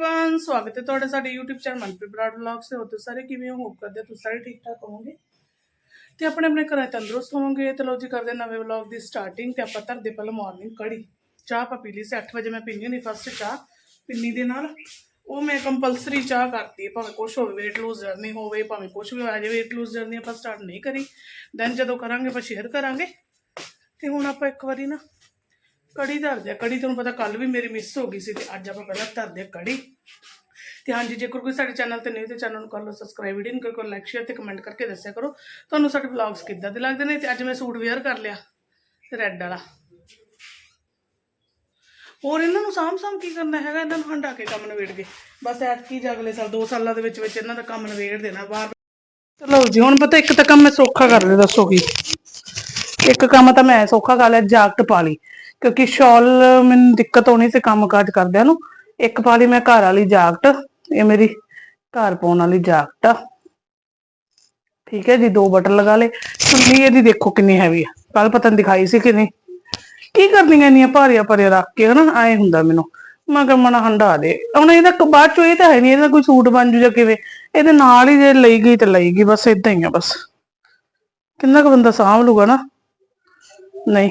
Everyone स्वागत है ਤੁਹਾਡਾ ਸਾਡੇ YouTube channel Manpreet Brar vlogs ਤੇ ਹੋ ਤੁਸੀਂ ਸਾਰੇ ਕਿਵੇਂ ਹੋ ਹੋਪ ਕਰਦੇ ਹੋ ਤੁਸੀਂ ਸਾਰੇ ਠੀਕ ਠਾਕ ਹੋਵੋਗੇ ਤੇ ਆਪਣੇ ਆਪਣੇ ਘਰਾਂ 'ਚ ਤੰਦਰੁਸਤ ਹੋਵੋਗੇ ਤੇ ਲੋ ਜੀ ਕਰਦੇ ਹਾਂ ਨਵੇਂ ਵਲੌਗ ਦੀ ਸਟਾਰਟਿੰਗ ਤੇ ਆਪਾਂ ਧਰਦੇ ਪਹਿਲਾਂ ਮਾਰਨਿੰਗ ਕੜੀ ਚਾਹ ਆਪਾਂ ਪੀ ਲਈ ਸੀ 8 ਵਜੇ ਮੈਂ ਪੀਣੀ ਹੁੰਦੀ ਫਸਟ ਚਾਹ ਪਿੰਨੀ ਦੇ ਨਾਲ ਉਹ ਮੈਂ ਕੰਪਲਸਰੀ ਚਾਹ ਕਰਤੀ ਹੈ ਭਾਵੇਂ ਕੁਛ ਹੋਵੇ weight lose ਜਰਨੀ ਹੋਵੇ ਭਾਵੇਂ ਕੁਛ ਵੀ ਆ ਜਾਵੇ weight lose ਜਰਨੀ ਆਪਾਂ ਸਟਾਰਟ ਨਹੀਂ ਕਰੀ ਦੈਨ ਜਦੋਂ ਕਰਾਂਗੇ ਆਪਾਂ ਸ਼ੇਅਰ ਕਰਾਂਗੇ ਤੇ ਹੁਣ ਆਪਾਂ ਇੱਕ ਵਾਰੀ ਨਾ ਕੜੀ ਧਰਦੇ ਆ ਕੜੀ ਤੁਹਾਨੂੰ ਪਤਾ ਕੱਲ ਵੀ ਮੇਰੀ ਮਿਸ ਹੋ ਗਈ ਸੀ ਤੇ ਅੱਜ ਆਪਾਂ ਪਹਿਲਾਂ ਧਰਦੇ ਆ ਕੜੀ। ਤੇ ਹਾਂਜੀ ਜੇਕਰ ਕੋਈ ਸਾਡੇ ਚੈਨਲ ਤੇ ਨਹੀਂ ਤੇ ਚੈਨਲ ਨੂੰ ਕਰ ਲਓ ਸਬਸਕ੍ਰਾਈਬ ਵੀਡੀਓ ਨੂੰ ਕਰੋ ਲਾਈਕ ਸ਼ੇਅਰ ਤੇ ਕਮੈਂਟ ਕਰਕੇ ਦੱਸਿਆ ਕਰੋ। ਤੁਹਾਨੂੰ ਸਾਡੇ ਵਲੌਗਸ ਕਿੱਦਾਂ ਦੇ ਲੱਗਦੇ ਨੇ? ਤੇ ਅੱਜ ਮੈਂ ਸੂਟ ਵੇਅਰ ਕਰ ਲਿਆ ਰੈੱਡ ਵਾਲਾ। ਹੋਰ ਇਹਨਾਂ ਨੂੰ ਸਾਂਭ ਸਾਂਭ ਕੀ ਕਰਨਾ ਹੈਗਾ? ਇਹਨਾਂ ਨੂੰ ਹੰਡਾ ਕੇ ਕੰਮ ਨਵੇੜ ਕੇ। ਬਸ ਐਤਕੀ ਜਾਂ ਅਗਲੇ ਸਾਲ 2 ਸਾਲਾਂ ਦੇ ਵਿੱਚ ਵਿੱਚ ਇਹਨਾਂ ਦਾ ਕੰਮ ਨਵੇੜ ਦੇਣਾ, ਬਾਹਰ ਚਲੋ ਜੀ, ਹੁਣ ਪਤਾ ਇੱਕ ਤਾਂ ਕੰਮ ਮੈਂ ਸੌਖਾ ਕਰ ਲਿਆ, ਦੱਸੋ ਕੀ? ਇੱਕ ਕੰਮ ਤਾਂ ਮੈਂ ਸੌਖਾ ਕਰ ਲਿਆ, ਜਾਕਟ ਪਾ ਲਈ। ਕਿਉਂਕਿ ਸ਼ਾਲ ਮੈਨੂੰ ਦਿੱਕਤ ਹੋਣੀ ਸੀ ਕੰਮ ਕਾਜ ਕਰਦਿਆਂ ਨੂੰ। ਇੱਕ ਪਾ ਲਈ ਮੈਂ ਘਰ ਵਾਲੀ ਜਾਕਟ, ਇਹ ਮੇਰੀ ਘਰ ਪਾਉਣ ਵਾਲੀ ਜਾਕਟ। ਆ ਠੀਕ ਹੈ ਜੀ, ਦੋ ਬਟਨ ਲਗਾ ਲੇ ਚੁੰਨੀ ਇਹਦੀ ਦੇਖੋ ਕਿੰਨੀ ਹੈਵੀ ਆ। ਕੱਲ ਪਤਾ ਨੀ ਦਿਖਾਈ ਸੀ ਕਿ ਨਹੀਂ। ਕੀ ਕਰਨੀਆਂ ਇੰਨੀਆਂ ਭਾਰੀਆਂ ਭਾਰੀਆਂ ਰੱਖ ਕੇ ਹਨਾ, ਆਏ ਹੁੰਦਾ ਮੈਨੂੰ। ਮੈਂ ਕਿਹਾ ਮਨਾ ਹੰਡਾ ਦੇ। ਹੁਣ ਇਹਦਾ ਬਾਅਦ ਚੋਂ ਇਹ ਤਾਂ ਹੈ ਨਹੀਂ ਇਹਦਾ ਕੋਈ ਸੂਟ ਬਣ ਜੂ ਜਾਂ ਕਿਵੇਂ। ਇਹਦੇ ਨਾਲ ਹੀ ਜੇ ਲਈ ਗਈ ਤੇ ਲਈ ਗਈ, ਬਸ ਇਦਾਂ ਹੀ ਆ ਬਸ। ਕਿੰਨਾ ਕੁ ਬੰਦਾ ਸਾਂਭ ਲੂਗਾ ਨਾ। ਨਹੀਂ।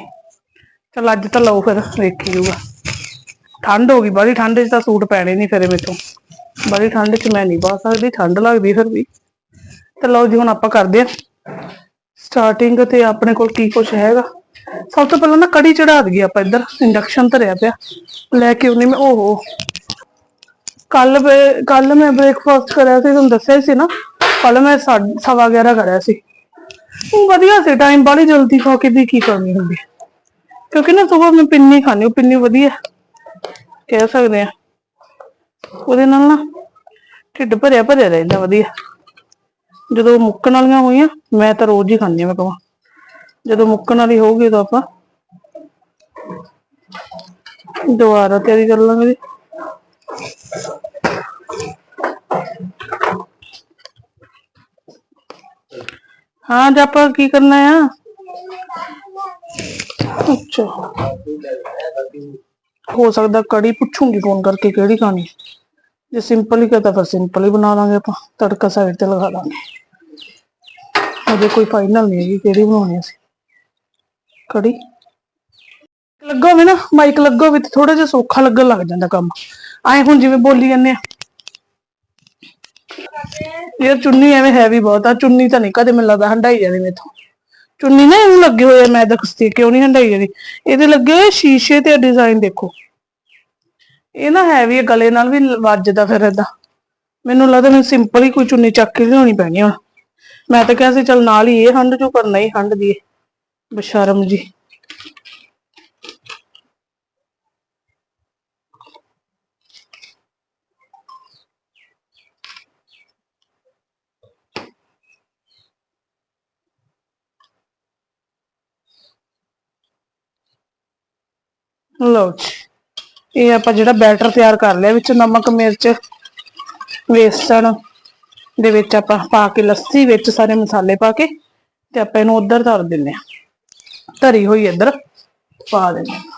ਚਲ ਅੱਜ ਤਾਂ ਲਓ ਫਿਰ, ਵੇਖੀ ਜੂਗਾ ਠੰਡ ਹੋ ਗਈ ਬੜੀ ਠੰਡ 'ਚ ਤਾਂ ਸੂਟ ਪੈਣੇ ਨਹੀਂ ਫਿਰ ਮੇਥੋਂ ਬੜੀ ਠੰਡ 'ਚ ਮੈਂ ਨਹੀਂ ਪਾ ਸਕਦੀ, ਠੰਡ ਲੱਗਦੀ ਫਿਰ ਵੀ। ਤੇ ਲਓ ਜੀ, ਹੁਣ ਆਪਾਂ ਕਰਦੇ ਆ ਸਟਾਰਟਿੰਗ ਤੇ ਆਪਣੇ ਕੋਲ ਕੀ ਕੁਛ ਹੈਗਾ? ਸਭ ਤੋਂ ਪਹਿਲਾਂ ਨਾ ਕੜੀ ਚੜਾ ਦਈਏ ਆਪਾਂ ਇੱਧਰ, ਇੰਡਕਸ਼ਨ ਧਰਿਆ ਪਿਆ। ਲੈ ਕੇ ਉਹਨੇ ਮੈਂ, ਓਹੋ। ਕੱਲ ਕੱਲ ਮੈਂ ਬ੍ਰੇਕਫਾਸਟ ਕਰਿਆ ਸੀ, ਤੁਹਾਨੂੰ ਦੱਸਿਆ ਸੀ ਨਾ। ਕੱਲ ਮੈਂ ਸਾਢ- ਸਵਾ 11 ਕਰਿਆ ਸੀ। ਉਹ ਵਧੀਆ ਸੀ ਟਾਈਮ ਬਾਲੀ ਜਲਦੀ ਖਾ ਕੇ ਵੀ ਕੀ ਕਰਨੀ ਹੁੰਦੀ। ਕਿਉਂਕਿ ਨਾ ਸਵੇਰ ਮੈਂ ਪਿੰਨੀ ਖਾਣੀ ਉਹ ਪਿੰਨੀ ਵਧੀਆ ਕਹਿ ਸਕਦੇ ਆ ਉਹਦੇ ਨਾਲ ਨਾ ਢਿੱਡ ਭਰਿਆ ਭਰਿਆ ਰਹਿੰਦਾ, ਵਧੀਆ। ਜਦੋਂ ਮੁੱਕਣ ਵਾਲੀਆਂ ਹੋਈਆਂ, ਮੈਂ ਤਾਂ ਰੋਜ਼ ਹੀ ਖਾਂਦੀ ਹਾਂ ਮੈਂ ਕਹਾਂ ਜਦੋਂ ਮੁੱਕਣ ਵਾਲੀ ਹੋਊਗੀ ਤਾਂ ਆਪਾਂ ਦੁਬਾਰਾ ਤਿਆਰੀ ਕਰ ਲਾਂਗੇ ਜੀ। ਹਾਂ ਅੱਜ ਆਪਾਂ ਕੀ ਕਰਨਾ ਆ ਅੱਛਾ ਹੋ ਸਕਦਾ ਕੜੀ ਪੁੱਛੂੰਗੀ ਫੋਨ ਕਰਕੇ ਕਿਹੜੀ ਖਾਣੀ ਜੇ ਸਿੰਪਲ ਹੀ ਕਹਤਾ ਫਿਰ ਸਿੰਪਲ ਹੀ ਬਣਾ ਲਾਂਗੇ ਆਪਾਂ ਤੜਕਾ ਸਾਈਡ ਤੇ ਲਗਾ ਲਾਂਗੇ ਅਜੇ ਕੋਈ ਫਾਈਨਲ ਨਹੀਂ ਹੈਗੀ ਕਿਹੜੀ ਬਣਾਉਣੀ ਅਸੀਂ ਕੜੀ ਲੱਗਾ ਹੋਵੇ ਨਾ ਮਾਈਕ ਲੱਗਾ ਹੋਵੇ ਤੇ ਥੋੜਾ ਜਿਹਾ ਸੌਖਾ ਲੱਗਣ ਲੱਗ ਜਾਂਦਾ ਕੰਮ ਐ ਹੁਣ ਜਿਵੇਂ ਬੋਲੀ ਜਾਂਦੇ ਆ ਯਾਰ ਚੁੰਨੀ ਐਵੇਂ ਹੈਵੀ ਬਹੁਤ ਆ, ਚੁੰਨੀ ਤਾਂ ਨਹੀਂ, ਕਦੇ ਮੈਨੂੰ ਲੱਗਦਾ ਹੰਡਾਈ ਜਾਣੀ ਮੇਥੋਂ। ਚੁੰਨੀ ਨਾ ਇਹਨੂੰ ਲੱਗੇ ਹੋਏ ਆ, ਮੈਂ ਦੱਸਦੀ ਕਿਉਂ ਨਹੀਂ ਹੰਡਾਈ ਜਾਣੀ ਇਹਦੇ ਲੱਗੇ ਹੋਏ ਸ਼ੀਸ਼ੇ ਤੇ ਡਿਜ਼ਾਈਨ ਦੇਖੋ। ਇਹ ਨਾ ਹੈਵੀ ਹੈ ਗਲੇ ਨਾਲ ਵੀ ਵੱਜਦਾ ਫਿਰ ਏਦਾਂ ਮੈਨੂੰ ਲੱਗਦਾ ਮੈਨੂੰ ਸਿੰਪਲ ਹੀ ਕੋਈ ਚੁੰਨੀ ਚੱਕ ਕੇ ਲਿਆਉਣੀ ਪੈਣੀ ਹੁਣ। ਮੈਂ ਤਾਂ ਕਿਹਾ ਸੀ, ਚਲ ਨਾਲ ਹੀ ਇਹ ਹੰਡ ਜੂ, ਪਰ ਨਹੀਂ ਹੰਡ ਦੀ ਬਸ਼ਰਮ ਜੀ। ਲਓ ਜੀ। ਇਹ ਆਪਾਂ ਜਿਹੜਾ ਬੈਟਰ ਤਿਆਰ ਕਰ ਲਿਆ ਵਿੱਚ, ਨਮਕ, ਮਿਰਚ, ਵੇਸਣ ਦੇ ਵਿੱਚ ਆਪਾਂ ਪਾ ਕੇ, ਲੱਸੀ ਵਿੱਚ ਸਾਰੇ ਮਸਾਲੇ ਪਾ ਕੇ ਤੇ ਆਪਾਂ ਇਹਨੂੰ ਉਧਰ ਧਰ ਦਿੰਨੇ ਆ ਧਰੀ ਹੋਈ ਇੱਧਰ, ਪਾ ਦਿੰਨੇ ਆ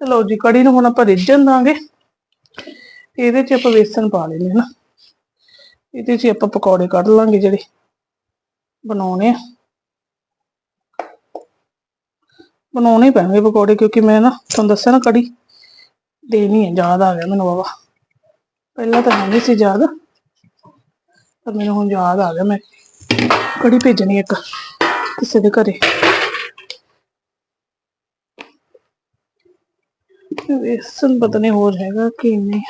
ਲਓ ਜੀ ਕੜੀ ਨੂੰ ਹੁਣ ਆਪਾਂ ਰਿੱਝਣ ਦਾਂਗੇ। ਇਹਦੇ ਚ ਆਪਾਂ ਵੇਸਣ ਪਾ ਲੈਣੇ ਹਨਾ ਇਹਦੇ 'ਚ ਆਪਾਂ ਪਕੌੜੇ ਕੱਢ ਲਾਂਗੇ ਜਿਹੜੇ ਬਣਾਉਣੇ ਆ। ਬਣਾਉਣੇ ਪੈਣਗੇ ਪਕੌੜੇ, ਕਿਉਂਕਿ ਮੈਂ ਨਾ ਤੁਹਾਨੂੰ ਦੱਸਿਆ ਨਾ ਕੜੀ ਦੇਣੀ ਹੈ ਯਾਦ ਆ ਗਿਆ ਮੈਨੂੰ ਬਾਬਾ। ਪਹਿਲਾਂ ਤਾਂ ਨਹੀਂ ਸੀ ਯਾਦ, ਪਰ ਮੈਨੂੰ ਹੁਣ ਯਾਦ ਆ ਗਿਆ ਮੈਂ। ਕੜੀ ਭੇਜਣੀ ਇੱਕ ਕਿਸੇ ਦੇ ਘਰੇ। ਵੇਸਣ ਪਤਾ ਨਹੀਂ ਹੋਰ ਹੈਗਾ ਕਿ ਨਹੀਂ।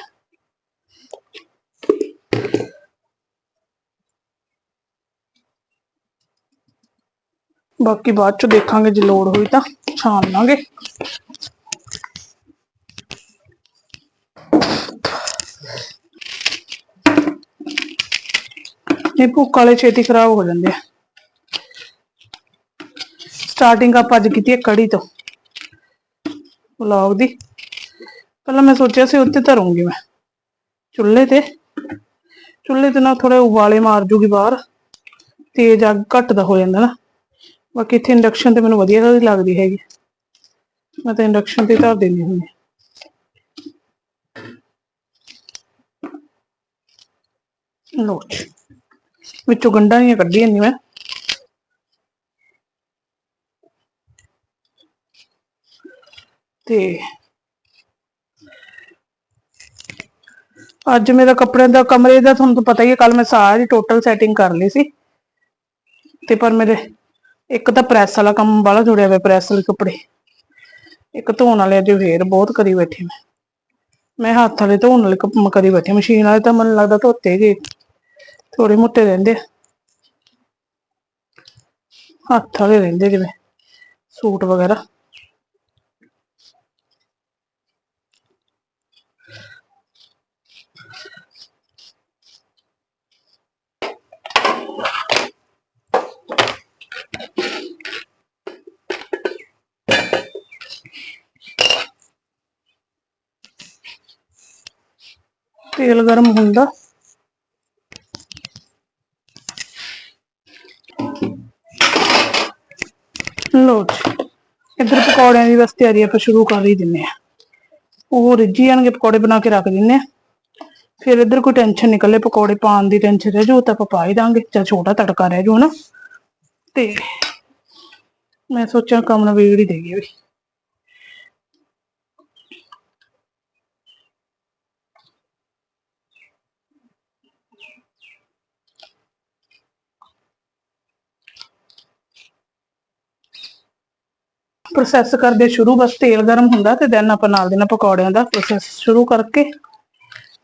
ਬਾਕੀ ਬਾਅਦ ਚ ਦੇਖਾਂਗੇ ਜੇ ਲੋੜ ਹੋਈ ਤਾਂ, ਛਾਣ ਲਾਂਗੇ। ਇਹ ਭੁੱਖ ਵਾਲੇ ਛੇਤੀ ਖਰਾਬ ਹੋ ਜਾਂਦੇ ਆ। ਸਟਾਰਟਿੰਗ ਆਪਾਂ ਅੱਜ ਕੀਤੀ ਹੈ ਕੜੀ ਤੋਂ। ਵਲੌਗ ਦੀ। ਪਹਿਲਾਂ ਮੈਂ ਸੋਚਿਆ ਸੀ ਉੱਤੇ ਧਰੂੰਗੀ ਮੈਂ। ਚੁੱਲ੍ਹੇ ਤੇ। ਚੁੱਲ੍ਹੇ ਤੇ ਨਾ ਥੋੜੇ ਉਬਾਲੇ ਮਾਰ ਜੂਗੀ ਬਾਹਰ। ਤੇਜ਼ ਅੱਗ ਘੱਟ ਦਾ ਹੋ ਜਾਂਦਾ ਨਾ। ਬਾਕੀ ਇੱਥੇ ਇੰਡਕਸ਼ਨ ਤੇ ਮੈਨੂੰ ਵਧੀਆ ਨਹੀਂ ਲੱਗਦੀ ਹੈਗੀ। ਮੈਂ ਤਾਂ ਇੰਡਕਸ਼ਨ ਤੇ ਧਰ ਦਿੰਦੀ ਹੁੰਦੀ ਲੋ ਵਿੱਚੋਂ ਗੰਢਾਂ ਨਹੀਂ ਕੱਢੀ ਜਾਂਦੀ ਮੈਂ। ਤੇ ਅੱਜ ਮੇਰਾ ਕੱਪੜਿਆਂ ਦਾ ਕਮਰੇ ਦਾ ਤੁਹਾਨੂੰ ਪਤਾ ਹੀ ਹੈ ਕੱਲ ਮੈਂ ਸਾਰੀ ਟੋਟਲ ਸੈਟਿੰਗ ਕਰ ਲਈ ਸੀ। ਤੇ ਪਰ ਮੇਰੇ ਇੱਕ ਤਾਂ ਪ੍ਰੈਸ ਵਾਲਾ ਕੰਮ ਬਾਹਲਾ ਜੁੜਿਆ ਹੋਇਆ ਪ੍ਰੈਸ ਵਾਲੇ ਕੱਪੜੇ। ਇੱਕ ਧੋਣ ਵਾਲੇ ਅਜੇ ਫੇਰ ਬਹੁਤ ਕਰੀ ਬੈਠੀ ਮੈਂ। ਮੈਂ ਹੱਥ ਵਾਲੇ ਧੋਣ ਵਾਲੇ ਕੰਮ ਕਰੀ ਬੈਠੀ, ਮਸ਼ੀਨ ਵਾਲੇ ਤਾਂ ਮੈਨੂੰ ਲੱਗਦਾ ਧੋਤੇ ਗਏ। ਥੋੜੇ ਮੋਟੇ ਰਹਿੰਦੇ ਹੱਥ ਵਾਲੇ ਰਹਿੰਦੇ ਜਿਵੇਂ। ਸੂਟ ਵਗੈਰਾ। ਤੇਲ ਗਰਮ ਹੁੰਦਾ। ਲੋ ਜੀ, ਇੱਧਰ ਪਕੌੜਿਆਂ ਦੀ ਬਸ ਤਿਆਰੀ ਆਪਾਂ ਸ਼ੁਰੂ ਕਰ ਹੀ ਦਿੰਨੇ ਆ ਉਹ ਰਿੱਝੀ ਜਾਣਗੇ, ਪਕੌੜੇ ਬਣਾ ਕੇ ਰੱਖ ਦਿੰਨੇ ਆ ਫਿਰ ਇੱਧਰ ਕੋਈ ਟੈਨਸ਼ਨ ਨਹੀਂ ਪਕੌੜੇ ਪਾਉਣ ਦੀ ਟੈਨਸ਼ਨ ਰਹਿ ਜੂ ਤਾਂ ਆਪਾਂ ਪਾ ਹੀ ਦਾਂਗੇ, ਜਾਂ ਛੋਟਾ ਤੜਕਾ ਰਹਿ ਜਾਊ, ਹਨਾ। ਤੇ ਮੈਂ ਸੋਚਿਆ ਕੰਮ ਨਾ ਵਿਗੜ ਹੀ ਦੇਗੀ ਵੀ। ਪ੍ਰੋਸੈਸ ਕਰਦੇ ਸ਼ੁਰੂ, ਬਸ ਤੇਲ ਗਰਮ ਹੁੰਦਾ ਤੇ ਦੈਨ ਆਪਾਂ ਨਾਲ ਦੇ ਨਾਲ ਪਕੌੜਿਆਂ ਦਾ ਪ੍ਰੋਸੈਸ ਸ਼ੁਰੂ ਕਰਕੇ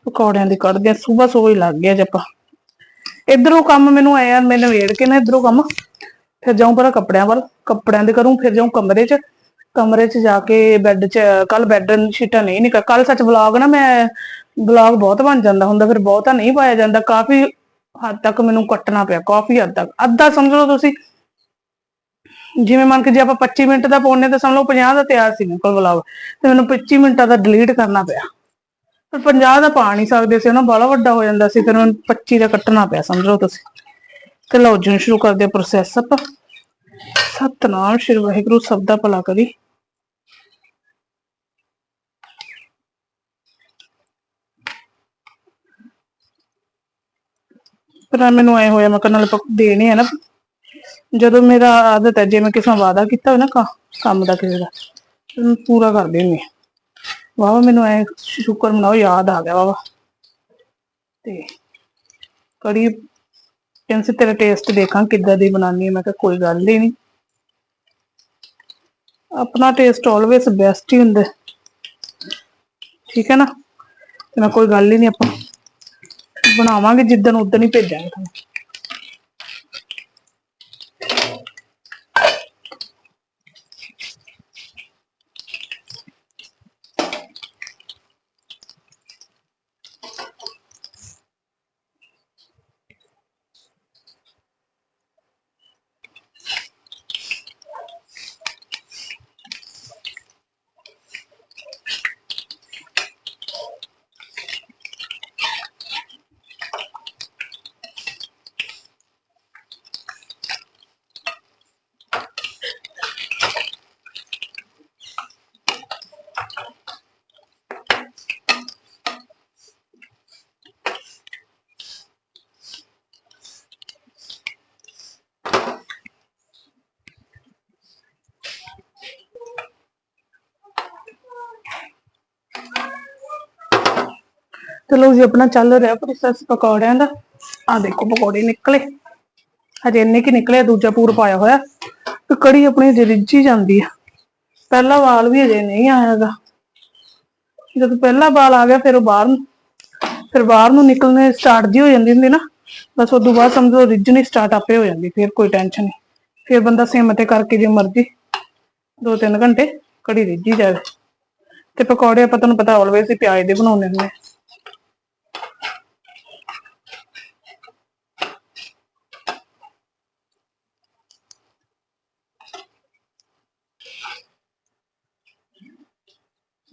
ਪਕੌੜਿਆਂ ਦੀ ਕੱਢਦੇ ਆ ਸਵੇਰ ਸਵੇਰ ਹੀ ਲੱਗ ਗਿਆ ਜੇ ਆਪਾਂ। ਇਧਰੋਂ ਕੰਮ ਮੈਨੂੰ ਆਇਆ ਮੈਂ ਨਵੇੜ ਕੇ ਨਾ ਇਧਰੋਂ ਕੰਮ, ਫਿਰ ਜਾਉਂ ਪਰ ਕੱਪੜਿਆਂ ਵੱਲ, ਕੱਪੜਿਆਂ ਦੇ ਕਰੂੰ, ਫਿਰ ਜਾਉਂ ਕਮਰੇ 'ਚ ਕਮਰੇ 'ਚ ਜਾ ਕੇ ਬੈੱਡ 'ਚ ਕੱਲ ਬੈੱਡ ਸ਼ੀਟਾਂ ਨਹੀਂ ਨਿਕਲ ਕੱਲ ਸੱਚ ਵਲੌਗ ਨਾ ਮੈਂ ਵਲੌਗ ਬਹੁਤ ਬਣ ਜਾਂਦਾ ਹੁੰਦਾ, ਫਿਰ ਬਹੁਤਾ ਨਹੀਂ ਪਾਇਆ ਜਾਂਦਾ, ਕਾਫੀ ਹੱਦ ਤੱਕ ਮੈਨੂੰ ਕੱਟਣਾ ਪਿਆ, ਕਾਫੀ ਹੱਦ ਤੱਕ। ਅੱਧਾ ਸਮਝ ਲਓ ਤੁਸੀਂ ਜਿਵੇਂ ਮੰਨ ਕੇ ਜੇ ਆਪਾਂ 25 ਮਿੰਟ ਦਾ ਪਾਉਣੇ ਤਾਂ ਸਮਝ ਲਓ 50 ਦਾ ਤਿਆਰ ਸੀ ਮੇਰੇ ਕੋਲ ਵਲੌਗ ਤੇ ਮੈਨੂੰ 25 ਮਿੰਟਾਂ ਦਾ ਡਿਲੀਟ ਕਰਨਾ ਪਿਆ। ਪਰ 50 ਦਾ ਪਾ ਨਹੀਂ ਸਕਦੇ ਸੀ ਨਾ ਬੜਾ ਵੱਡਾ ਹੋ ਜਾਂਦਾ ਸੀ, ਫਿਰ ਮੈਨੂੰ 25 ਦਾ ਕੱਟਣਾ ਪਿਆ, ਸਮਝ ਲਓ ਤੁਸੀਂ। ਤੇ ਲਓ ਜੀ ਸ਼ੁਰੂ ਕਰਦੇ ਪ੍ਰੋਸੈਸ ਆਪਾਂ। ਸਤਨਾਮ ਸ਼੍ਰੀ ਵਾਹਿਗੁਰੂ, ਸਭ ਦਾ ਭਲਾ ਕਰੀ। ਪਰ ਮੈਨੂੰ ਐ ਹੋਇਆ, ਮੈਂ ਕਿਹਾ ਨਾਲੇ ਦੇਣੇ ਆ ਨਾ ਜਦੋਂ ਮੇਰਾ ਆਦਤ ਹੈ, ਜੇ ਮੈਂ ਕਿਸੇ ਨਾਲ ਵਾਅਦਾ ਕੀਤਾ ਹੋਵੇ ਨਾ ਕਾ, ਕੰਮ ਦਾ ਕਿਸੇ ਦਾ, ਤੇ ਮੈਂ ਪੂਰਾ ਕਰ ਦੇਣੀ ਵਾਵਾ ਮੈਨੂੰ ਐ ਸ਼ੁਕਰ ਮਨਾਓ, ਯਾਦ ਆ ਗਿਆ ਵਾਵਾ ਤੇ ਕੜੀ ਕਹਿੰਦੇ ਤੇਰਾ ਟੇਸਟ ਦੇਖਾਂ, ਕਿੱਦਾਂ ਦੀ ਬਣਾਉਣੀ ਹੈ, ਮੈਂ ਕਿਹਾ ਕੋਈ ਗੱਲ ਹੀ ਨਹੀਂ। ਆਪਣਾ ਟੇਸਟ ਆਲਵੇਸ ਬੈਸਟ ਹੀ ਹੁੰਦਾ। ਹੈ। ਠੀਕ ਹੈ ਨਾ? ਤੇ ਮੈਂ ਕੋਈ ਗੱਲ ਹੀ ਨਹੀਂ ਆਪਾਂ। ਬਣਾਵਾਂਗੇ, ਜਿੱਦਣ ਉਦਣ ਹੀ ਭੇਜਾਂਗੇ ਤੁਹਾਨੂੰ। ਚਲੋ ਜੀ, ਆਪਣਾ ਚੱਲ ਰਿਹਾ ਪ੍ਰੋਸੈਸ ਪਕੌੜਿਆਂ ਦਾ। ਆ ਦੇਖੋ ਪਕੌੜੇ ਨਿਕਲੇ। ਹਜੇ ਇੰਨੇ ਕਿ ਨਿਕਲੇ, ਦੂਜਾ ਪੂਰ ਪਾਇਆ ਹੋਇਆ। ਤੇ ਕੜੀ ਆਪਣੀ ਹਜੇ ਰਿੱਝੀ ਜਾਂਦੀ ਆ। ਪਹਿਲਾ ਵਾਲ ਵੀ ਹਜੇ ਨਹੀਂ ਆਇਆਗਾ ਜਦੋਂ ਪਹਿਲਾ ਵਾਲ ਆ ਗਿਆ, ਫਿਰ ਉਹ ਬਾਹਰ ਨੂੰ ਫਿਰ ਬਾਹਰ ਨੂੰ ਨਿਕਲਣੇ ਸਟਾਰਟ ਜੀ ਹੋ ਜਾਂਦੀ ਹੁੰਦੀ ਨਾ। ਬਸ ਉਦੋਂ ਬਾਅਦ ਸਮਝੋ ਰਿੱਝਣੀ ਸਟਾਰਟ ਆਪੇ ਹੋ ਜਾਂਦੀ, ਫਿਰ ਕੋਈ ਟੈਨਸ਼ਨ ਨਹੀਂ। ਫਿਰ ਬੰਦਾ ਸਿਮ ਤੇ ਕਰਕੇ ਜੇ ਮਰਜ਼ੀ 2-3 ਘੰਟੇ ਕੜੀ ਰਿੱਝੀ ਜਾਵੇ। ਤੇ ਪਕੌੜੇ ਆਪਾਂ ਤੁਹਾਨੂੰ ਪਤਾ ਆਲਵੇਸ ਹੀ ਪਿਆਜ਼ ਦੇ ਬਣਾਉਂਦੇ ਹੁੰਦੇ ਆ।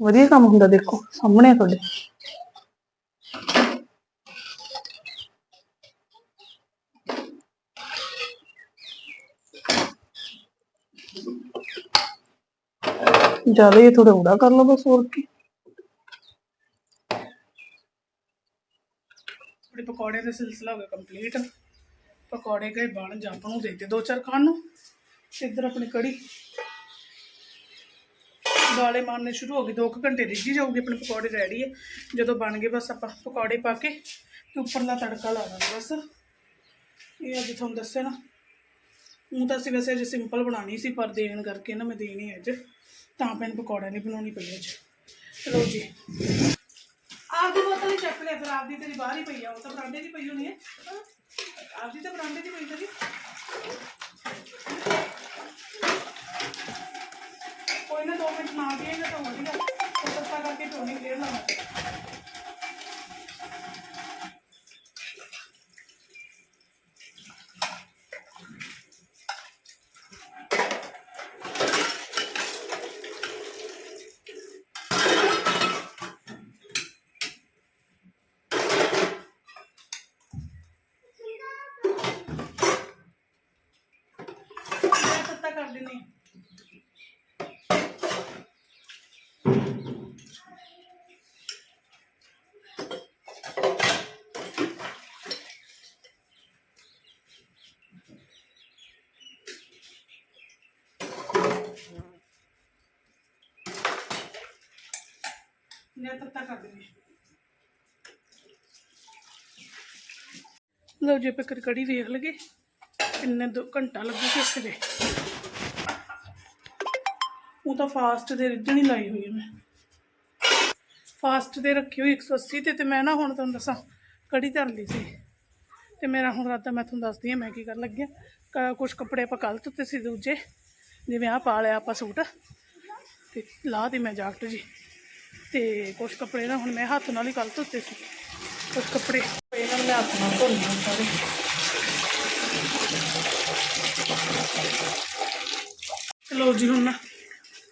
ਵਧੀਆ ਕੰਮ ਹੁੰਦਾ ਦੇਖੋ, ਸਾਹਮਣੇ ਤੁਹਾਡੇ। ਜਾਲੇ ਇਹ ਥੋੜਾ ਉੜਾ ਕਰ ਲਓ ਬਸ ਹੋਰ ਕੀ। ਥੋੜੇ ਪਕੌੜੇ ਦਾ ਸਿਲਸਿਲਾ ਹੋ ਗਿਆ ਕੰਪਲੀਟ ਪਕੌੜੇ ਗਏ ਬਣ ਜੰਪ ਨੂੰ ਦੇ ਦੇ ਦੋ ਚਾਰ ਖਾਣ ਨੂੰ। ਇੱਧਰ ਆਪਣੀ ਕੜੀ। ਵਾਲੇ ਮਾਰਨੇ ਸ਼ੁਰੂ ਹੋ ਗਏ 2 ਘੰਟੇ ਰਿੱਝੀ ਜਾਊਗੀ ਆਪਣੇ ਪਕੌੜੇ ਰੈਡੀ ਹੈ ਜਦੋਂ ਬਣ ਗਏ ਬਸ ਆਪਾਂ ਪਕੌੜੇ ਪਾ ਕੇ ਤੇ ਉੱਪਰਲਾ ਤੜਕਾ ਲਾ ਦਾਂਗੇ ਬਸ ਇਹ ਅੱਜ ਤੁਹਾਨੂੰ ਦੱਸਿਆ ਨਾ ਉਹ ਤਾਂ ਅਸੀਂ ਵੈਸੇ ਅੱਜ ਸਿੰਪਲ ਬਣਾਉਣੀ ਸੀ ਪਰ ਦੇਣ ਕਰਕੇ ਨਾ ਮੈਂ ਦੇਣੀ ਅੱਜ ਤਾਂ ਪੈਨ ਪਕੌੜਾ ਨਹੀਂ ਬਣਾਉਣੀ ਪਈ ਅੱਜ ਚਲੋ ਜੀ ਆਪਦੀ ਬੋਤਲ ਹੀ ਚੱਕ ਲਿਆ ਫਿਰ ਆਪਦੀ ਤੇਰੀ ਬਾਹਰ ਹੀ ਪਈ ਆ ਉਹ ਤਾਂ ਬਰਾਂਡੇ 'ਚ ਹੀ ਪਈ ਹੋਣੀ ਹੈ ਆਪਦੀ ਤਾਂ ਬਰਾਂਡੇ 'ਚ ਹੀ ਪਈ ਤੇਰੀ ਕੋਈ ਨਾ ਦੋ ਮਿੰਟ ਨਾ ਪੀਏਗਾ ਤਾਂ ਵਧੀਆ ਉਹ ਸੱਤਾ ਕਰਕੇ ਢੋਣੀ ਫੇਰ ਲਾਉਣਾ ਮੈਂ ਸੱਤਾ ਕਰ ਦਿੰਦੀ ਹਾਂ ਮੈਂ ਤੱਤਾ ਕਰ ਦਿੰਦੀ ਹਾਂ। ਲਓ ਜੀ, ਆਪਾਂ ਕਰ ਕੜੀ ਵੇਖ ਲਗੇ ਕਿੰਨੇ ਦੋ ਘੰਟਾ ਲੱਗੂ ਕਿਸ ਦੇ। ਉਹ ਤਾਂ ਫਾਸਟ ਦੇ ਰਿੱਝਣੀ ਲਾਈ ਹੋਈ ਹੈ ਮੈਂ। ਫਾਸਟ ਦੇ ਰੱਖੀ ਹੋਈ 180 ਤੇ ਤੇ ਮੈਂ ਨਾ ਹੁਣ ਤੁਹਾਨੂੰ ਦੱਸਾਂ, ਕੜੀ ਧਰ ਲਈ ਸੀ। ਤੇ ਮੇਰਾ ਹੁਣ ਰਾਤਾ ਮੈਂ ਤੁਹਾਨੂੰ ਦੱਸਦੀ ਹਾਂ ਮੈਂ ਕੀ ਕਰਨ ਲੱਗਿਆ ਕੁਝ ਕੱਪੜੇ ਆਪਾਂ ਕੱਲ੍ਹ ਧੁੱਤੇ ਸੀ ਦੂਜੇ, ਜਿਵੇਂ ਆਹ ਪਾ ਲਿਆ ਆਪਾਂ ਸੂਟ। ਤੇ ਲਾਹ ਦੀ ਮੈਂ ਜਾਕਟ ਜੀ। ਤੇ ਕੁਝ ਕੱਪੜੇ ਨਾ ਹੁਣ ਮੈਂ ਹੱਥ ਨਾਲ ਹੀ ਕੱਲ੍ਹ ਧੋਤੇ ਸੀ। ਕੁਝ ਕੱਪੜੇ। ਇਹਨਾਂ ਨੂੰ ਮੈਂ ਹੱਥ ਨਾਲ ਧੋਣੀ ਸਾਰੇ। ਚਲੋ ਜੀ ਹੁਣ ਨਾ,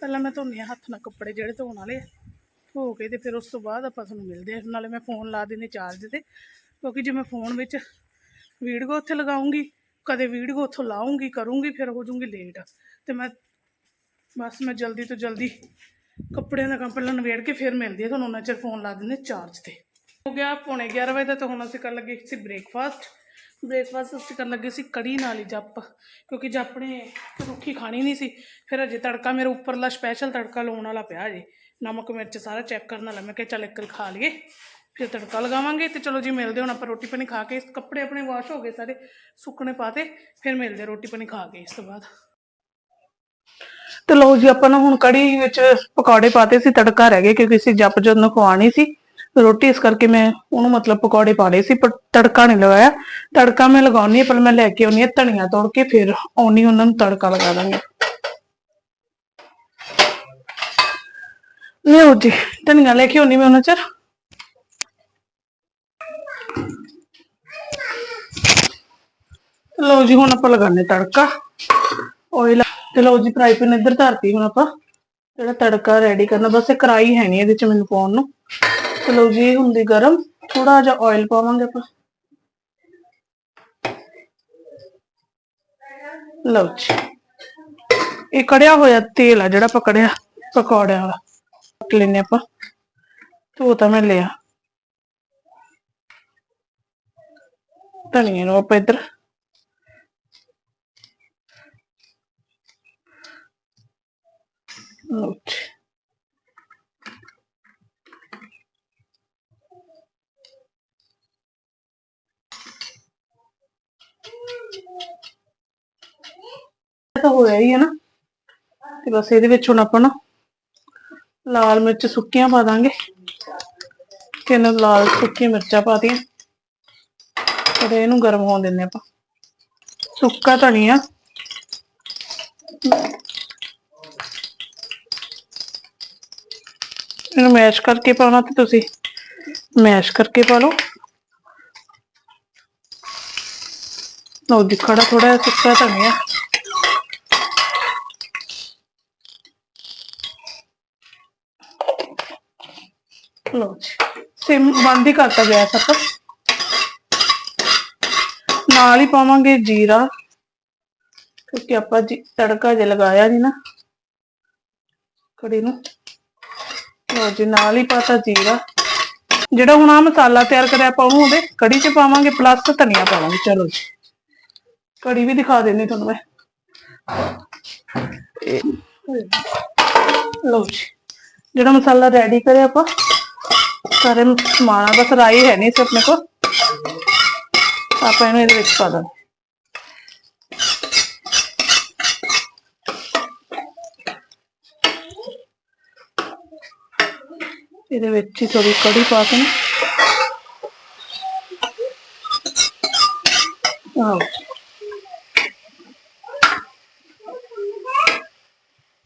ਪਹਿਲਾਂ ਮੈਂ ਧੋਨੀ ਹੱਥ ਨਾਲ ਕੱਪੜੇ ਜਿਹੜੇ ਧੋਣ ਵਾਲੇ ਆ। ਧੋ ਕੇ ਤੇ ਫਿਰ ਉਸ ਤੋਂ ਬਾਅਦ ਆਪਾਂ ਤੁਹਾਨੂੰ ਮਿਲਦੇ ਆ। ਨਾਲੇ ਮੈਂ ਫੋਨ ਲਾ ਦਿੰਦੀ ਚਾਰਜ ਤੇ, ਕਿਉਂਕਿ ਜੇ ਮੈਂ ਫੋਨ ਵਿੱਚ ਵੀਡੀਓ ਉੱਥੇ ਲਗਾਉਂਗੀ, ਕਦੇ ਵੀਡੀਓ ਉੱਥੋਂ ਲਾਉਂਗੀ, ਕਰੂੰਗੀ, ਫਿਰ ਹੋ ਜਾਊਂਗੀ ਲੇਟ ਤੇ ਮੈਂ, ਬਸ ਮੈਂ ਜਲਦੀ ਤੋਂ ਜਲਦੀ ਕੱਪੜਿਆਂ ਦਾ ਕੰਮ ਪਹਿਲਾਂ ਨਵੇੜ ਕੇ ਫਿਰ ਮਿਲਦੀ ਹੈ ਤੁਹਾਨੂੰ ਉਹਨਾਂ ਚਿਰ ਫੋਨ ਲਾ ਦਿੰਦੇ ਚਾਰਜ ਤੇ। ਹੋ ਗਿਆ ਪੌਣੇ 11 ਵਜੇ ਦਾ, ਤਾਂ ਹੁਣ ਅਸੀਂ ਕਰਨ ਲੱਗੇ ਸੀ ਬ੍ਰੇਕਫਾਸਟ ਬ੍ਰੇਕਫਾਸਟ ਅਸੀਂ ਕਰਨ ਲੱਗੇ ਸੀ ਕੜੀ ਨਾਲ ਹੀ ਜੱਪ, ਕਿਉਂਕਿ ਜੱਪ ਨੇ ਰੁੱਖੀ ਖਾਣੀ ਨਹੀਂ ਸੀ। ਫਿਰ ਅਜੇ ਤੜਕਾ ਮੇਰਾ ਉੱਪਰਲਾ ਸਪੈਸ਼ਲ ਤੜਕਾ ਲਾਉਣ ਵਾਲਾ ਪਿਆ ਜੇ। ਨਮਕ, ਮਿਰਚ ਸਾਰਾ ਚੈੱਕ ਕਰਨ ਵਾਲਾ, ਮੈਂ ਕਿਹਾ ਚੱਲ ਇੱਕ ਵਾਰੀ ਖਾ ਲਈਏ, ਫਿਰ ਤੜਕਾ ਲਗਾਵਾਂਗੇ ਤੇ ਚਲੋ ਜੀ ਮਿਲਦੇ ਹੁਣ ਆਪਾਂ ਰੋਟੀ ਪਾਣੀ ਖਾ ਕੇ। ਕੱਪੜੇ ਆਪਣੇ ਵਾਸ਼ ਹੋ ਗਏ ਸਾਰੇ ਸੁੱਕਣੇ ਪਾਤੇ ਫਿਰ ਮਿਲਦੇ ਰੋਟੀ ਪਾਣੀ ਖਾ ਕੇ ਇਸ ਤੋਂ ਬਾਅਦ। ਤੇ ਲਓ ਜੀ, ਆਪਾਂ ਨਾ ਹੁਣ ਕੜੀ ਵਿੱਚ ਪਕੌੜੇ ਪਾਤੇ ਸੀ, ਤੜਕਾ ਰਹਿ ਗਿਆ ਕਿਉਂਕਿ ਅਸੀਂ ਜੱਪ ਜਦ ਨੂੰ ਖਵਾਣੀ ਸੀ। ਰੋਟੀ ਇਸ ਕਰਕੇ ਮੈਂ ਉਹਨੂੰ ਮਤਲਬ ਪਕੌੜੇ ਪਾ ਲਏ ਸੀ, ਪਰ ਤੜਕਾ ਨਹੀਂ ਲਗਾਇਆ। ਤੜਕਾ ਮੈਂ ਲਗਾਉਣੀ ਪਰ ਮੈਂ ਲੈ ਕੇ ਆਉਣੀ ਹੈ ਧਨੀਆ ਤੋੜ ਕੇ, ਫਿਰ ਆਉਣੀ ਉਹਨਾਂ ਨੂੰ ਤੜਕਾ ਲਗਾ ਦਾਂਗੇ। ਲਿਓ ਜੀ, ਧਨੀਆ ਲੈ ਕੇ ਆਉਣੀ ਮੈਂ ਉਹਨਾਂ ਚਿਰ। ਲਓ ਜੀ, ਹੁਣ ਆਪਾਂ ਲਗਾਉਣੇ ਤੜਕਾ। ਆਇਲ ਤੇ ਲਓ ਜੀ ਫਰਾਈ ਪੈਨ ਇੱਧਰ ਧਰਤੀ ਹੁਣ ਆਪਾਂ। ਜਿਹੜਾ ਤੜਕਾ ਰੈਡੀ ਕਰਨਾ, ਬਸ ਇਹ ਕੜਾਈ ਹੈ ਨਹੀਂ ਇਹਦੇ ਚ ਮੈਨੂੰ ਪਾਉਣ ਨੂੰ। ਤੇ ਲਓ ਜੀ ਹੁੰਦੀ ਗਰਮ। ਥੋੜਾ ਜਿਹਾ ਆਇਲ ਪਾਵਾਂਗੇ ਆਪਾਂ। ਲਓ ਜੀ। ਇਹ ਕੜਿਆ ਹੋਇਆ ਤੇਲ ਆ, ਜਿਹੜਾ ਪਕੜਿਆ ਪਕੌੜਿਆਂ ਵਾਲਾ। ਕੱਟ ਲੈਨੇ ਆਪਾਂ। ਧੋ ਤਾਂ ਮੈਂ ਲਿਆ। ਧਨੀਏ ਨੂੰ ਆਪਾਂ ਇੱਧਰ ਲਓ ਤਾਂ ਹੋਇਆ ਹੀ ਹੈ ਨਾ। ਤੇ ਬਸ ਇਹਦੇ ਵਿੱਚ ਹੁਣ ਆਪਾਂ ਨਾ ਲਾਲ ਮਿਰਚ ਸੁੱਕੀਆਂ ਪਾ ਦਾਂਗੇ। ਤਿੰਨ ਲਾਲ ਸੁੱਕੀਆਂ ਮਿਰਚਾਂ ਪਾ ਦੀਆਂ ਤੇ ਇਹਨੂੰ ਗਰਮ ਹੋਣ ਦਿੰਦੇ ਆਪਾਂ। ਸੁੱਕਾ ਧਨੀਆ। ਇਹਨੂੰ ਮੈਸ਼ ਕਰਕੇ ਪਾਉਣਾ ਤੇ ਤੁਸੀਂ ਮੈਸ਼ ਕਰਕੇ ਪਾ ਲਓ। ਲਓ ਜੀ, ਖੜਾ ਥੋੜਾ ਜਿਹਾ ਸੁੱਕਾ ਧਨੀਆ ਲਓ ਜੀ ਸਿਮ ਬੰਦ ਹੀ ਕਰਤਾ ਗੈਸ ਆਪਾਂ ਨਾਲ ਹੀ ਪਾਵਾਂਗੇ ਜੀਰਾ, ਕਿਉਂਕਿ ਆਪਾਂ ਜੀ ਤੜਕਾ ਜੇ ਲਗਾਇਆ ਨਹੀਂ ਨਾ, ਕੜੀ ਨੂੰ। ਲਓ ਜੀ ਨਾਲ ਹੀ ਪਾਤਾ ਜੀਰਾ। ਜਿਹੜਾ ਹੁਣ ਆ ਮਸਾਲਾ ਤਿਆਰ ਕਰਿਆ ਆਪਾਂ ਉਹਨੂੰ ਉਹਦੇ ਕੜੀ 'ਚ ਪਾਵਾਂਗੇ ਪਲੱਸ ਧਨੀਆ ਪਾਵਾਂਗੇ। ਚਲੋ ਜੀ। ਕੜੀ ਵੀ ਦਿਖਾ ਦਿੰਦੀ ਤੁਹਾਨੂੰ ਮੈਂ। ਇਹ ਜੀ। ਜਿਹੜਾ ਮਸਾਲਾ ਰੈਡੀ ਕਰਿਆ ਆਪਾਂ, ਸਾਰੇ ਸਮਾਨ ਬਸ ਰਾਈ ਹੈ ਨਹੀਂ ਸੀ ਆਪਣੇ ਕੋਲ। ਆਪਾਂ ਇਹਨੂੰ ਇਹਦੇ ਵਿੱਚ ਪਾ ਦਾਂਗੇ। ਇਹਦੇ ਵਿੱਚ ਹੀ ਥੋੜੀ ਕੜੀ ਪਾ ਕੇ ਆਓ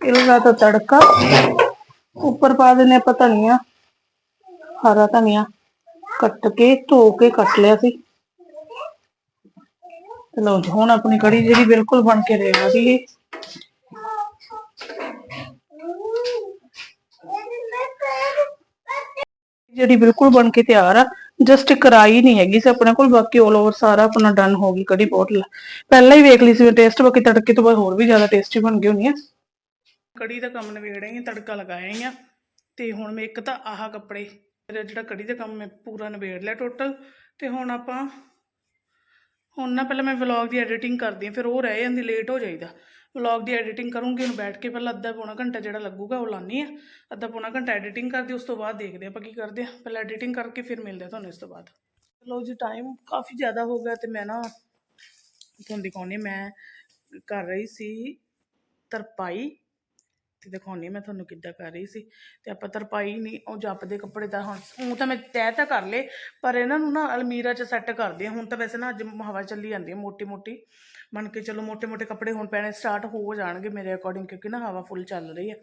ਇਹਦਾ ਤਾਂ ਤੜਕਾ। ਉੱਪਰ ਪਾ ਦਿੰਨੇ ਆਪਾਂ ਧਨੀਆ। ਹਰਾ ਧਨੀਆ। ਕੱਟ ਕੇ, ਧੋ ਕੇ ਕੱਟ ਲਿਆ ਸੀ। ਤੇ ਲਓ ਹੁਣ ਆਪਣੀ ਕੜੀ ਜਿਹੜੀ ਬਿਲਕੁਲ ਬਣ ਕੇ ਰੇਵਾ ਦੀ ਜਿਹੜੀ ਬਿਲਕੁਲ ਬਣ ਕੇ ਤਿਆਰ ਆ ਜਸਟ ਕਰਾਈ ਨਹੀਂ ਹੈਗੀ ਸੀ ਆਪਣੇ ਕੋਲ, ਬਾਕੀ 올 ਓਵਰ ਸਾਰਾ ਆਪਣਾ ਡਨ ਹੋ ਗਈ ਕੜੀ ਬਹੁਤ ਪਹਿਲਾਂ ਹੀ ਵੇਖ ਲਈ ਸੀ ਟੇਸਟ ਬਾਕੀ ਤੜਕੇ ਤੋਂ ਬਾਅਦ ਹੋਰ ਵੀ ਜ਼ਿਆਦਾ ਟੇਸਟੀ ਬਣ ਗਈ ਹੋਣੀ ਆ। ਕੜੀ ਦਾ ਕੰਮ ਨਿਬੇੜਿਆ ਹੀ ਤੜਕਾ ਲਗਾਇਆ ਆ, ਤੇ ਹੁਣ ਮੈਂ ਇੱਕ ਤਾਂ ਆਹ ਕੱਪੜੇ ਜਿਹੜਾ ਕੜੀ ਦਾ ਕੰਮ ਮੈਂ ਪੂਰਾ ਨਿਬੇੜ ਲਿਆ ਟੋਟਲ ਤੇ ਹੁਣ ਆਪਾਂ, ਹੁਣ ਨਾ ਪਹਿਲਾਂ ਮੈਂ ਵਲੌਗ ਦੀ ਐਡੀਟਿੰਗ ਕਰਦੀ ਹਾਂ ਫਿਰ ਉਹ ਰਹਿ ਜਾਂਦੀ ਲੇਟ ਹੋ ਜਾਈਦਾ। ਵਲੌਗ ਦੀ ਐਡੀਟਿੰਗ ਕਰੂੰਗੀ ਹੁਣ ਬੈਠ ਕੇ ਪਹਿਲਾਂ ਅੱਧਾ ਪੌਣਾ ਘੰਟਾ ਜਿਹੜਾ ਲੱਗੂਗਾ ਉਹ ਲਾਨੀ ਆ ਅੱਧਾ ਪੌਣਾ ਘੰਟਾ ਐਡੀਟਿੰਗ ਕਰਦੀ, ਉਸ ਤੋਂ ਬਾਅਦ ਦੇਖਦੇ ਆਪਾਂ ਕੀ ਕਰਦੇ ਆ ਪਹਿਲਾਂ ਐਡੀਟਿੰਗ ਕਰਕੇ ਫਿਰ ਮਿਲਦੇ ਆ ਤੁਹਾਨੂੰ ਇਸ ਤੋਂ ਬਾਅਦ। ਚਲੋ ਜੀ ਟਾਈਮ ਕਾਫੀ ਜ਼ਿਆਦਾ ਹੋ ਗਿਆ ਤੇ ਮੈਂ ਨਾ ਤੁਹਾਨੂੰ ਦਿਖਾਉਣੀ ਮੈਂ ਕਰ ਰਹੀ ਸੀ ਤਰਪਾਈ। ਤੇ ਦਿਖਾਉਣੀ ਮੈਂ ਤੁਹਾਨੂੰ ਕਿੱਦਾਂ ਕਰ ਰਹੀ ਸੀ। ਤੇ ਆਪਾਂ ਤਰਪਾਈ ਨਹੀਂ, ਉਹ ਜੱਪਦੇ ਕੱਪੜੇ ਤਾਂ ਹੁਣ ਉਹ ਤਾਂ ਮੈਂ ਤੈਅ ਤਾਂ ਕਰ ਲਏ, ਪਰ ਇਹਨਾਂ ਨੂੰ ਨਾ ਅਲਮੀਰਾ 'ਚ ਸੈੱਟ ਕਰਦੇ ਆ ਹੁਣ ਤਾਂ ਵੈਸੇ ਨਾ ਅੱਜ ਹਵਾ ਚੱਲੀ ਜਾਂਦੀ ਹੈ ਮੋਟੀ ਮੋਟੀ ਮੰਨ ਕੇ ਚਲੋ ਮੋਟੇ ਮੋਟੇ ਕੱਪੜੇ ਹੁਣ ਪੈਣੇ ਸਟਾਰਟ ਹੋ ਜਾਣਗੇ ਮੇਰੇ ਅਕੋਰਡਿੰਗ ਕਿਉਂਕਿ ਨਾ ਹਵਾ ਫੁੱਲ ਚੱਲ ਰਹੀ ਹੈ।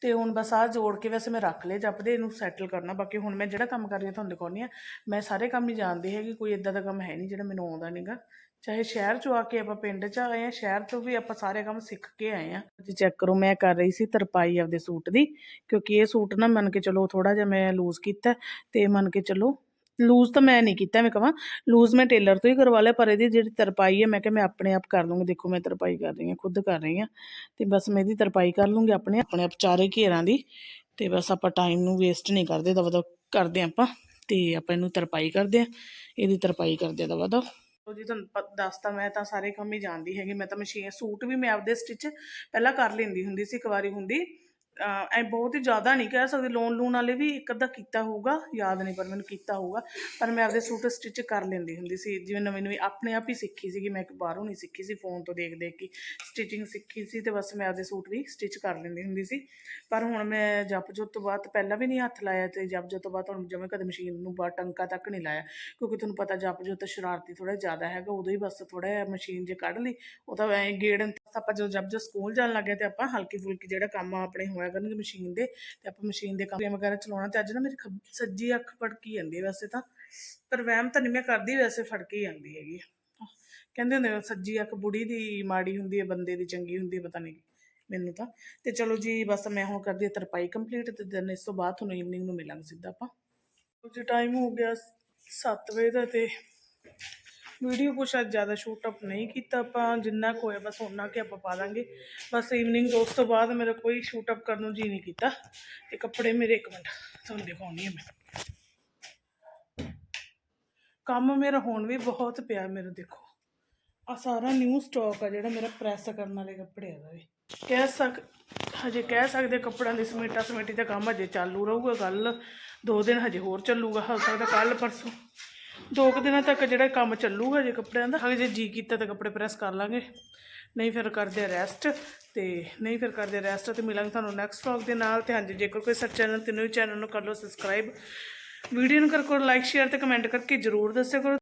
ਤੇ ਹੁਣ ਬਸ ਆ ਜੋੜ ਕੇ ਵੈਸੇ ਮੈਂ ਰੱਖ ਲਿਆ ਜਪਦੇ ਇਹਨੂੰ ਸੈਟਲ ਕਰਨਾ। ਬਾਕੀ ਹੁਣ ਮੈਂ ਜਿਹੜਾ ਕੰਮ ਕਰ ਰਹੀ ਹਾਂ, ਤੁਹਾਨੂੰ ਦਿਖਾਉਣੀ ਆ ਮੈਂ ਸਾਰੇ ਕੰਮ ਹੀ ਜਾਣਦੀ ਹੈਗੀ, ਕੋਈ ਇਦਾਂ ਦਾ ਕੰਮ ਹੈ ਨਹੀਂ ਜਿਹੜਾ ਮੈਨੂੰ ਆਉਂਦਾ ਨਹੀਂਗਾ ਚਾਹੇ ਸ਼ਹਿਰ ਚੋਂ ਆ ਕੇ ਆਪਾਂ ਪਿੰਡ ਚ ਆਏ ਆ ਸ਼ਹਿਰ ਤੋਂ ਵੀ ਆਪਾਂ ਸਾਰੇ ਕੰਮ ਸਿੱਖ ਕੇ ਆਏ ਆ ਤੁਸੀਂ ਚੈੱਕ ਕਰੋ, ਮੈਂ ਕਰ ਰਹੀ ਸੀ ਤਰਪਾਈ ਆਪਦੇ ਸੂਟ ਦੀ, ਕਿਉਂਕਿ ਇਹ ਸੂਟ ਨਾ ਮੰਨ ਕੇ ਚਲੋ ਥੋੜਾ ਜਿਹਾ ਮੈਂ ਲੂਜ਼ ਕੀਤਾ। ਤੇ ਮੰਨ ਕੇ ਚਲੋ ਲੂਜ਼ ਤਾਂ ਮੈਂ ਨਹੀਂ ਕੀਤਾ, ਮੈਂ ਕਹਾਂ ਲੂਜ਼ ਮੈਂ ਟੇਲਰ ਤੋਂ ਹੀ ਕਰਵਾ ਲਿਆ, ਪਰ ਇਹਦੀ ਜਿਹੜੀ ਤਰਪਾਈ ਹੈ, ਮੈਂ ਕਿਹਾ ਮੈਂ ਆਪਣੇ ਆਪ ਕਰ ਲੂੰਗੀ ਦੇਖੋ ਮੈਂ ਤਰਪਾਈ ਕਰ ਰਹੀ ਹਾਂ, ਖੁਦ ਕਰ ਰਹੀ ਹਾਂ ਤੇ ਬਸ ਮੈਂ ਇਹਦੀ ਤਰਪਾਈ ਕਰ ਲੂੰਗੀ ਆਪਣੇ ਆਪਣੇ ਆਪ ਚਾਰੇ ਘੇਰਾਂ ਦੀ ਤੇ ਬਸ ਆਪਾਂ ਟਾਈਮ ਨੂੰ ਵੇਸਟ ਨਹੀਂ ਕਰਦੇ, ਦਵਾ ਦਵ ਕਰਦੇ ਹਾਂ ਆਪਾਂ ਤੇ ਆਪਾਂ ਇਹਨੂੰ ਤਰਪਾਈ ਕਰਦੇ ਹਾਂ, ਇਹਦੀ ਤਰਪਾਈ ਕਰਦੇ ਦਵਾ ਦਵ। ਉਹ ਜੀ, ਤੁਹਾਨੂੰ ਪ- ਦੱਸਤਾ ਮੈਂ ਤਾਂ ਸਾਰੇ ਕੰਮ ਹੀ ਜਾਣਦੀ ਹੈਗੀ, ਮੈਂ ਤਾਂ ਮਸ਼ੀਨ, ਸੂਟ ਵੀ ਮੈਂ ਆਪਦੇ ਸਟਿਚ ਪਹਿਲਾਂ ਕਰ ਲੈਂਦੀ ਹੁੰਦੀ ਸੀ, ਇੱਕ ਵਾਰੀ ਹੁੰਦੀ ਐ ਬਹੁਤ ਹੀ ਜ਼ਿਆਦਾ ਨਹੀਂ ਕਹਿ ਸਕਦੇ ਲੋਨ ਲੂਨ ਵਾਲੇ ਵੀ ਇੱਕ ਅੱਧਾ ਕੀਤਾ ਹੋਊਗਾ, ਯਾਦ ਨਹੀਂ, ਪਰ ਮੈਨੂੰ ਕੀਤਾ ਹੋਊਗਾ। ਪਰ ਮੈਂ ਆਪਦੇ ਸੂਟ ਸਟਿਚ ਕਰ ਲੈਂਦੀ ਹੁੰਦੀ ਸੀ, ਜਿਵੇਂ ਨਵੀਂ ਨਵੀਂ ਆਪਣੇ ਆਪ ਹੀ ਸਿੱਖੀ ਸੀਗੀ, ਮੈਂ ਇੱਕ ਬਾਹਰੋਂ ਨਹੀਂ ਸਿੱਖੀ ਸੀ ਫੋਨ ਤੋਂ ਦੇਖ ਦੇਖ ਕੇ ਸਟਿਚਿੰਗ ਸਿੱਖੀ ਸੀ ਤੇ ਬਸ ਮੈਂ ਆਪਦੇ ਸੂਟ ਵੀ ਸਟਿਚ ਕਰ ਲੈਂਦੀ ਹੁੰਦੀ ਸੀ। ਪਰ ਹੁਣ ਮੈਂ ਜਪ ਜੋਤ ਤੋਂ ਬਾਅਦ ਪਹਿਲਾਂ ਵੀ ਨਹੀਂ ਹੱਥ ਲਾਇਆ ਤੇ ਜਪ ਤੋਂ ਬਾਅਦ ਹੁਣ ਜਿਵੇਂ ਕਦੇ ਮਸ਼ੀਨ ਨੂੰ ਬਾ, ਟੰਕਾ ਤੱਕ ਨਹੀਂ ਲਾਇਆ। ਕਿਉਂਕਿ ਤੁਹਾਨੂੰ ਪਤਾ ਜਪ ਜੋਤ ਸ਼ਰਾਰਤੀ ਥੋੜਾ ਜ਼ਿਆਦਾ ਹੈਗਾ, ਉਦੋਂ ਹੀ ਬਸ ਥੋੜਾ ਜਿਹਾ ਮਸ਼ੀਨ ਜੇ ਕੱਢ ਲਈ, ਉਹ ਤਾਂ ਐਂ ਗੇੜਨ ਆਪਾਂ ਜਦੋਂ ਜਪ ਜੋਤ ਸਕੂਲ ਜਾਣ ਲੱਗੇ ਤੇ ਆਪਾਂ ਹਲਕੀ ਫੁਲਕੀ ਜਿਹੜਾ ਕੰਮ ਆਪਣੇ ਹੋਇਆ ਕਰਨਗੇ ਮਸ਼ੀਨ ਦੇ ਤੇ ਆਪਾਂ ਮਸ਼ੀਨ ਦੇ ਕੰਮ ਵਗੈਰਾ ਚਲਾਉਣਾ ਤੇ ਅੱਜ ਨਾ ਮੇਰੀ ਸੱਜੀ ਅੱਖ ਫੜਕੀ ਜਾਂਦੀ ਵੈਸੇ ਤਾਂ, ਪਰ ਵਹਿਮ ਤਾਂ ਨਹੀਂ ਮੈਂ ਕਰਦੀ ਵੈਸੇ ਫੜਕੀ ਜਾਂਦੀ ਹੈਗੀ ਕਹਿੰਦੇ ਹੁੰਦੇ ਸੱਜੀ ਅੱਖ ਬੁੜੀ ਦੀ ਮਾੜੀ ਹੁੰਦੀ ਹੈ, ਬੰਦੇ ਦੀ ਚੰਗੀ ਹੁੰਦੀ ਹੈ, ਪਤਾ ਨਹੀਂ ਮੈਨੂੰ ਤਾਂ। ਤੇ ਚਲੋ ਜੀ, ਬਸ ਮੈਂ ਹੁਣ ਕਰਦੀ ਤਰਪਾਈ ਕੰਪਲੀਟ ਤੇ ਦਿਨ ਇਸ ਤੋਂ ਬਾਅਦ ਤੁਹਾਨੂੰ ਈਵਨਿੰਗ ਨੂੰ ਮਿਲਾਂਗੇ ਸਿੱਧਾ ਆਪਾਂ। ਜੀ ਟਾਈਮ ਹੋ ਗਿਆ 7 ਵਜੇ ਦਾ ਤੇ ਵੀਡੀਓ ਕੁਛ ਅੱਜ ਜ਼ਿਆਦਾ ਸ਼ੂਟ ਅਪ ਨਹੀਂ ਕੀਤਾ ਆਪਾਂ, ਜਿੰਨਾ ਕੁ ਹੋਇਆ ਬਸ ਉਹਨਾਂ ਕਿ ਆਪਾਂ ਪਾ ਦਾਂਗੇ। ਬਸ ਈਵਨਿੰਗ ਉਸ ਤੋਂ ਬਾਅਦ ਮੇਰਾ ਕੋਈ ਸ਼ੂਟ ਅਪ ਕਰਨ ਨੂੰ ਜੀ ਨਹੀਂ ਕੀਤਾ। ਤੇ ਕੱਪੜੇ ਮੇਰੇ ਇੱਕ ਮਿੰਟ, ਤੁਹਾਨੂੰ ਦਿਖਾਉਣੀ ਹੈ ਮੈਂ। ਕੰਮ ਮੇਰਾ ਹੁਣ ਵੀ ਬਹੁਤ ਪਿਆ ਮੇਰਾ ਦੇਖੋ। ਆ ਸਾਰਾ ਨਿਊ ਸਟਾਕ ਆ ਜਿਹੜਾ ਮੇਰਾ ਪ੍ਰੈਸ ਕਰਨ ਵਾਲੇ ਕੱਪੜੇ ਆ ਵੀ ਕਹਿ ਸਕ, ਹਜੇ ਕਹਿ ਸਕਦੇ ਕੱਪੜਿਆਂ ਦੀ ਸਮੇਟਾ ਸਮੇਟੀ ਦਾ ਕੰਮ ਹਜੇ ਚਾਲੂ ਰਹੂਗਾ ਕੱਲ ਦੋ ਦਿਨ ਹਜੇ ਹੋਰ ਚੱਲੂਗਾ, ਹੋ ਸਕਦਾ ਕੱਲ ਪਰਸੋਂ। ਦੋ ਕੁ ਦਿਨਾਂ ਤੱਕ ਜਿਹੜਾ ਕੰਮ ਚੱਲੂਗਾ ਜੇ ਕੱਪੜਿਆਂ ਦਾ ਜੇ ਜੀ ਕੀਤਾ ਤਾਂ ਕੱਪੜੇ ਪ੍ਰੈਸ ਕਰ ਲਾਂਗੇ। ਨਹੀਂ ਫਿਰ ਕਰਦੇ ਰੈਸਟ ਤੇ ਨਹੀਂ ਫਿਰ ਕਰਦੇ ਰੈਸਟ ਤੇ ਮਿਲਾਂਗੇ ਤੁਹਾਨੂੰ ਨੈਕਸਟ ਵਲੌਗ ਦੇ ਨਾਲ। ਤੇ ਹਾਂਜੀ, ਜੇਕਰ ਕੋਈ ਸੱਚ ਚੈਨਲ ਤੇ ਨਿਊ ਚੈਨਲ ਨੂੰ ਕਰ ਲਓ ਸਬਸਕ੍ਰਾਈਬ ਵੀਡੀਓ ਨੂੰ ਕਰ ਕਰੋ ਲਾਈਕ ਸ਼ੇਅਰ ਤੇ ਕਮੈਂਟ ਕਰਕੇ ਜਰੂਰ ਦੱਸਿਆ ਕਰੋ।